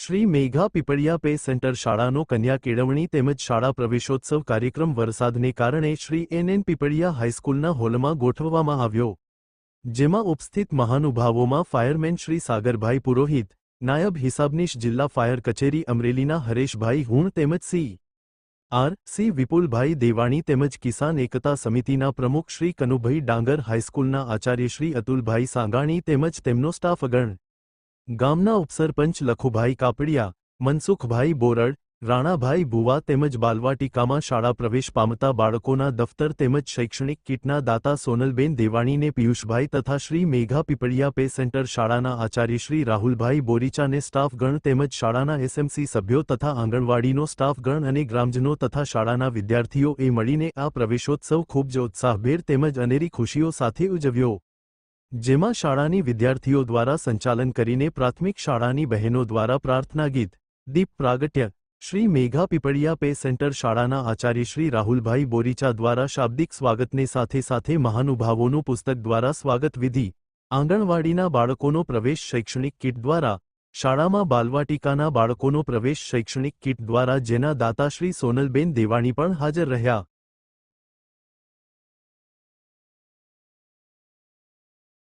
Shri Megha Pipaliya pay centre શાળાનો કન્યા કેળવણી તેમજ શાળા પ્રવેશોત્સવ કાર્યક્રમ વરસાદને કારણે શ્રી એન એન પીપળિયા હાઈસ્કૂલના હોલમાં ગોઠવવામાં આવ્યો. જેમાં ઉપસ્થિત મહાનુભાવોમાં ફાયરમેન શ્રી સાગરભાઈ પુરોહિત, નાયબ હિસાબનીશ જિલ્લા ફાયર કચેરી અમરેલીના હરેશભાઈ હુણ તેમજ C. R. C. Vipulbhai Devani તેમજ કિસાન એકતા સમિતિના પ્રમુખ શ્રી કનુભાઈ ડાંગર હાઈસ્કૂલના આચાર્ય શ્રી અતુલભાઈ સાંગાણી તેમજ તેમનો સ્ટાફગણ ગામના ઉપસરપંચ લખુભાઈ કાપડિયા, મનસુખભાઈ બોરડ, રાણાભાઈ ભુવા તેમજ બાલવાટિકામાં શાળા પ્રવેશ પામતા બાળકોના દફતર તેમજ શૈક્ષણિક કીટના દાતા સોનલબેન દેવાણીને પિયુષભાઈ તથા શ્રી મેઘા પીપળિયા પે સેન્ટર શાળાના આચાર્ય શ્રી રાહુલભાઈ બોરીચાને સ્ટાફગણ તેમજ શાળાના એસએમસી સભ્યો તથા આંગણવાડીનો સ્ટાફગણ અને ગ્રામજનો તથા શાળાના વિદ્યાર્થીઓએ મળીને આ પ્રવેશોત્સવ ખૂબ જ ઉત્સાહભેર તેમજ અનેરી ખુશીઓ સાથે ઉજવ્યો. જેમાં શાળાની વિદ્યાર્થીઓ દ્વારા સંચાલન કરીને પ્રાથમિક શાળાની બહેનો દ્વારા પ્રાર્થના ગીત, દીપ પ્રાગટ્ય, શ્રી મેઘા પીપળિયા પે સેન્ટર શાળાના આચાર્ય શ્રી રાહુલભાઈ બોરીચા દ્વારા શાબ્દિક સ્વાગતને સાથે સાથે મહાનુભાવોનું પુસ્તક દ્વારા સ્વાગત વિધિ, આંગણવાડીના બાળકોનો પ્રવેશ શૈક્ષણિક કીટ દ્વારા, શાળામાં બાલવાટિકાના બાળકોનો પ્રવેશ શૈક્ષણિક કીટ દ્વારા જેના દાતા શ્રી સોનલબેન દેવાણી પણ હાજર રહ્યા.